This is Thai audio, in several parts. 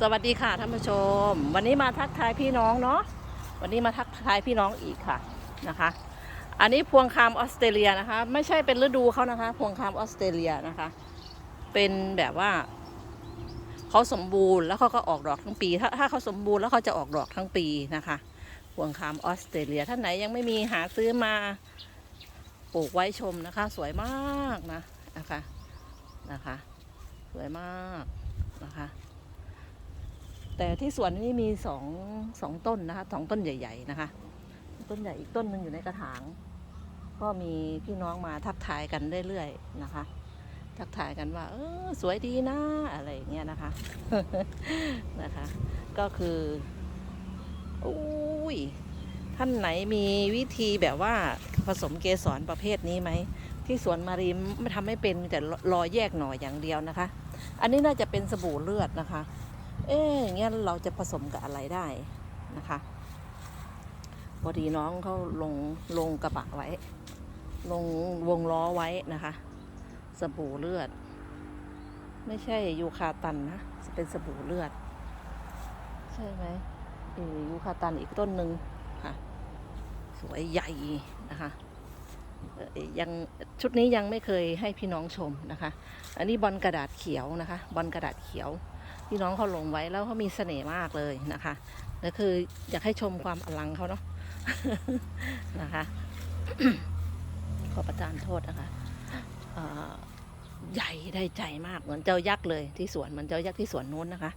สวัสดีค่ะท่านผู้ชม วันนี้มาทักทายพี่น้องเนาะวันนี้มาทักทายพี่น้องอีกค่ะนะคะ อันนี้พวงคามออสเตรเลียนะคะ ไม่ใช่เป็นฤดูเขานะคะ พวงคามออสเตรเลียนะคะ เป็นแบบว่าเขาสมบูรณ์แล้วเขาก็ออกดอกทั้งปี ถ้าถ้าเขาสมบูรณ์แล้วเขาจะออกดอกทั้งปีนะคะพวงคามออสเตรเลียท่านไหนยังไม่มีหาซื้อมาปลูกไว้ชมนะคะ สวยมากนะนะคะนะคะ สวยมากนะคะ แต่ที่สวนนี่มีสองสองต้นนะคะสองต้นใหญ่ ๆนะคะ ต้นใหญ่อีกต้นหนึ่งอยู่ในกระถาง ก็มีพี่น้องมาทักทายกันเรื่อยๆนะคะ ทักทายกันว่า เออสวยดีนะอะไรอย่างเงี้ยนะคะนะคะ ก็คืออุ้ยท่านไหนมีวิธีแบบว่าผสมเกสรประเภทนี้ไหมที่สวนมารีไม่ทำไม่เป็นมีแต่รอแยกหน่ออย่างเดียวนะคะ อันนี้น่าจะเป็นสบู่เลือดนะคะ เอ๊ะอย่างเงี้ยเราจะผสมกับอะไรได้นะคะพอดีน้องเขาลงลงกระบะไว้ ลงวงล้อไว้นะคะ สบู่เลือด ไม่ใช่ยูคาตันนะเป็นสบู่เลือด ใช่ไหมเออยูคาตันอีกต้นหนึ่งค่ะ สวยใหญ่นะคะยังชุดนี้ยังไม่เคยให้พี่น้องชมนะคะ อันนี้บอลกระดาษเขียวนะคะ บอลกระดาษเขียว พี่น้องเขาลงไว้แล้วเขามีเสน่ห์มากเลยนะคะก็คืออยากให้ชมความอลังเขาเนาะนะคะ ขอประทานโทษนะคะใหญ่ได้ใจมากเหมือนเจ้ายักษ์เลยที่สวนเหมือนเจ้ายักษ์ที่สวนนู้นนะคะ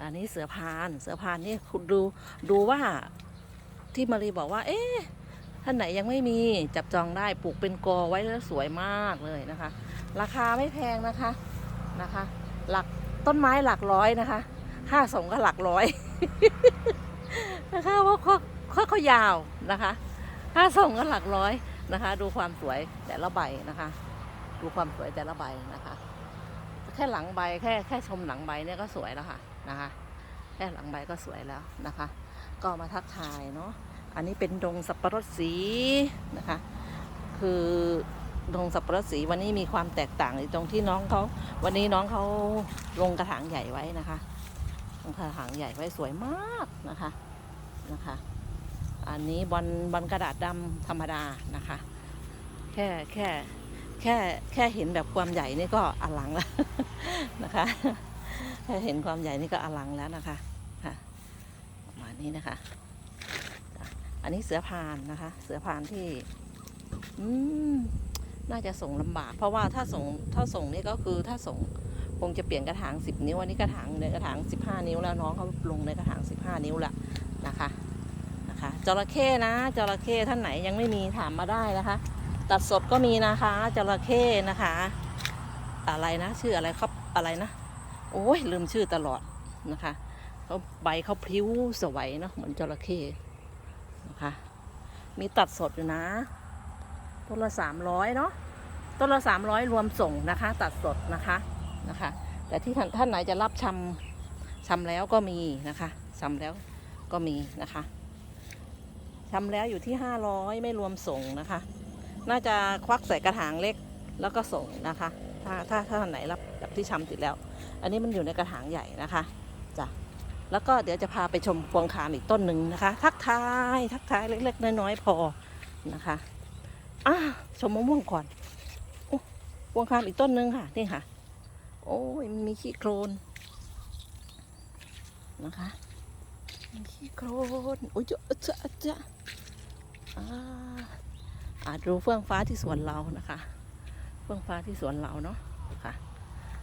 อันนี้เสือพานเสือพานนี่คุณดูดูว่าที่มารีบอกว่า เอ๊ะท่านไหนยังไม่มีจับจองได้ปลูกเป็นกอไว้แล้วสวยมากเลยนะคะ ราคาไม่แพงนะคะนะคะ หลัก ต้นไม้หลักร้อยนะคะ ค่าส่งก็หลักร้อยนะคะเพราะเขาเขาเขายาวนะคะ ค่าส่งก็หลักร้อยนะคะ ดูความสวยแต่ละใบนะคะ ดูความสวยแต่ละใบนะคะ แค่หลังใบแค่แค่ชมหลังใบเนี่ยก็สวยแล้วค่ะนะคะ แค่หลังใบก็สวยแล้วนะคะ ก็มาทักทายเนาะอันนี้เป็นดงสับปะรดสีนะคะ คือ ดงสับปะรดสีวันนี้มีความแตกต่างตรงที่น้องเขาวันนี้น้องเขาลงกระถางใหญ่ไว้นะคะลงกระถางใหญ่ไว้สวยมากนะคะนะคะ อันนี้บอลบอลกระดาษดำธรรมดานะคะ แค่แค่แค่แค่เห็นแบบความใหญ่นี่ก็อลังแล้วนะคะแค่เห็นความใหญ่นี่ก็อลังแล้วนะคะค่ะประมาณนี้นะคะ อันนี้เสือพานนะคะ เสือพานที่ อืม น่าจะส่งลำบาก เพราะว่าถ้าส่งถ้าส่งนี่ก็คือถ้าส่งคงจะเปลี่ยนกระถาง10 นิ้วอันนี้กระถางในกระถาง 15 นิ้วแล้วน้องเขาลงในกระถาง 15 นิ้วละนะคะนะคะจระเข้นะจระเข้ท่านไหนยังไม่มีถามมาได้นะคะ ตัดสดก็มีนะคะจระเข้นะคะ อะไรนะ ชื่ออะไรครับอะไรนะ โอ้ยลืมชื่อตลอดนะคะเขาใบเขาพลิ้วสวยเนาะเหมือนจระเข้นะคะ มีตัดสดอยู่นะ ต้นละสามร้อยเนาะต้นละสามร้อยรวมส่งนะคะ ตัดสดนะคะนะคะ แต่ที่ท่านท่านไหนจะรับชำชำแล้วก็มีนะคะชำแล้วก็มีนะคะชำแล้วอยู่ที่ห้าร้อยไม่รวมส่งนะคะ น่าจะควักใส่กระถางเล็กแล้วก็ส่งนะคะ ถ้าถ้าถ้าท่านไหนรับรับที่ชำติดแล้ว อันนี้มันอยู่ในกระถางใหญ่นะคะจ้ะแล้วก็เดี๋ยวจะพาไปชมพวงคามอีกต้นหนึ่งนะคะ ทักทายทักทายเล็ก ๆ น้อยๆพอนะคะ อะชมมะม่วงก่อนโอ้พวงคามอีกต้นหนึงค่ะ นี่ค่ะ โอ้ยมันมีขี้โคลนนะคะมีขี้โคลนโอ้ยเจะจะจะอ่าอาจดูเฟื่องฟ้าที่สวนเรานะคะ เฟื่องฟ้าที่สวนเราเนาะค่ะ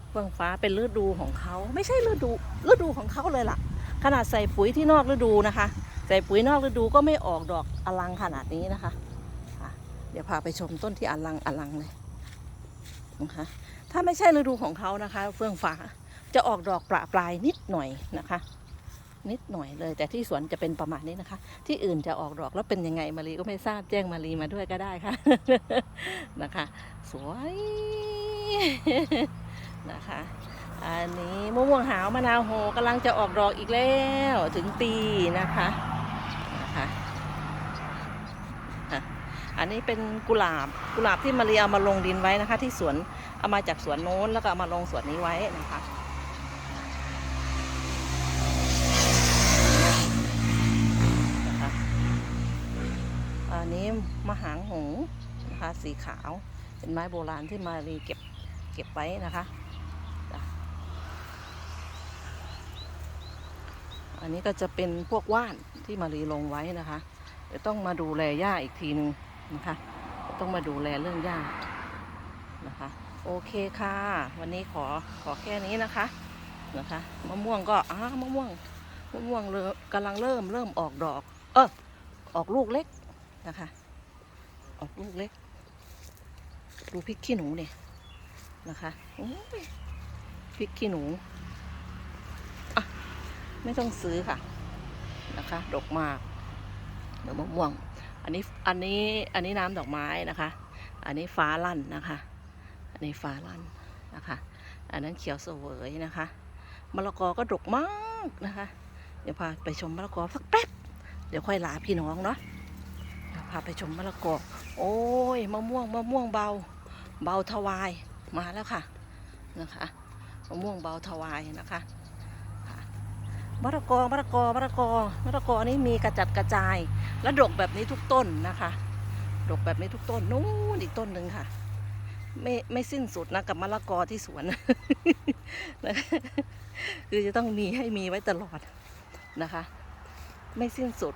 เฟื่องฟ้าเป็นฤดูของเขาไม่ใช่ฤดูฤดูของเขาเลยล่ะ ขนาดใส่ปุ๋ยที่นอกฤดูนะคะ ใส่ปุ๋ยนอกฤดูก็ไม่ออกดอกอลังขนาดนี้นะคะ เดี๋ยวพาไปชมต้นที่อลังอลังเลยนะคะถ้าไม่ใช่ฤดูของเขานะคะ เฟื่องฟ้าจะออกดอกประปลายนิดหน่อยนะคะ นิดหน่อยเลย แต่ที่สวนจะเป็นประมาณนี้นะคะ ที่อื่นจะออกดอกแล้วเป็นยังไงมารีก็ไม่ทราบแจ้งมารีมาด้วยก็ได้ค่ะนะคะ สวยนะคะ อันนี้มะม่วงหาวมะนาวโหกำลังจะออกดอกอีกแล้วถึงปีนะคะนะคะ อันนี้เป็นกุหลาบกุหลาบที่มารีเอามาลงดินไว้นะคะ ที่สวนเอามาจากสวนโน้นแล้วก็เอามาลงสวนนี้ไว้นะคะอันนี้มะหางหงนะคะสีขาวเป็นไม้โบราณที่มารีเก็บเก็บไว้นะคะอันนี้ก็จะเป็นพวกว่านที่มารีลงไว้นะคะเดี๋ยวต้องมาดูแลหญ้าอีกทีหนึ่ง นะคะ ต้องมาดูแลเรื่องหญ้านะคะ โอเคค่ะ วันนี้ขอขอแค่นี้นะคะนะคะมะม่วงก็อ้ามะม่วงมะม่วงเริ่มกำลังเริ่มเริ่มออกดอก เออออกลูกเล็กนะคะ ออกลูกเล็ก ดูพริกขี้หนูเนี่ยนะคะโอ้ยพริกขี้หนูอะไม่ต้องซื้อค่ะนะคะ ดอกมากเดี๋ยวมะม่วง อันนี้อันนี้อันนี้น้ำดอกไม้นะคะ อันนี้ฟ้าลั่นนะคะ อันนี้ฟ้าลั่นนะคะ อันนั้นเขียวเสวยนะคะมะละกอก็ดกมากนะคะ เดี๋ยวพาไปชมมะละกอสักแป๊บเดี๋ยวค่อยลาพี่น้องเนาะเดี๋ยวพาไปชมมะละกอโอ้ยมะม่วงมะม่วงเบา เบาทวายมาแล้วค่ะนะคะมะม่วงเบาทวายนะคะ มะละกอมะละกอมะละกอมะละกอนี่มีกระจัดกระจาย และดกแบบนี้ทุกต้นนะคะ ดกแบบนี้ทุกต้นนู้นอีกต้นหนึ่งค่ะ ไม่ไม่สิ้นสุดนะกับมะละกอที่สวนคือจะต้องมีให้มีไว้ตลอดนะคะ ไม่สิ้นสุด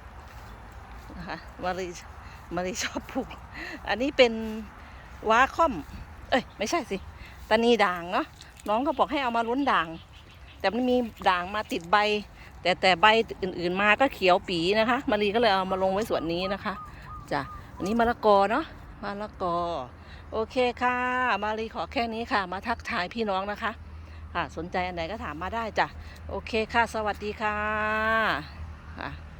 นะคะมารีมารีชอบปลูก อันนี้เป็นว้าค่อม เอ้ยไม่ใช่สิตานีด่างเนาะน้องก็บอกให้เอามาลุ้นด่าง แต่มันมีด่างมาติดใบ แต่แต่ใบอื่นๆมาก็เขียวปีนะคะมารีก็เลยเอามาลงไว้ส่วนนี้นะคะจ้ะอันนี้มะละกอเนาะมะละกอ โอเคค่ะ มารีขอแค่นี้ค่ะ มาทักทายพี่น้องนะคะค่ะสนใจอันไหนก็ถามมาได้จ้ะโอเคค่ะ สวัสดีค่ะ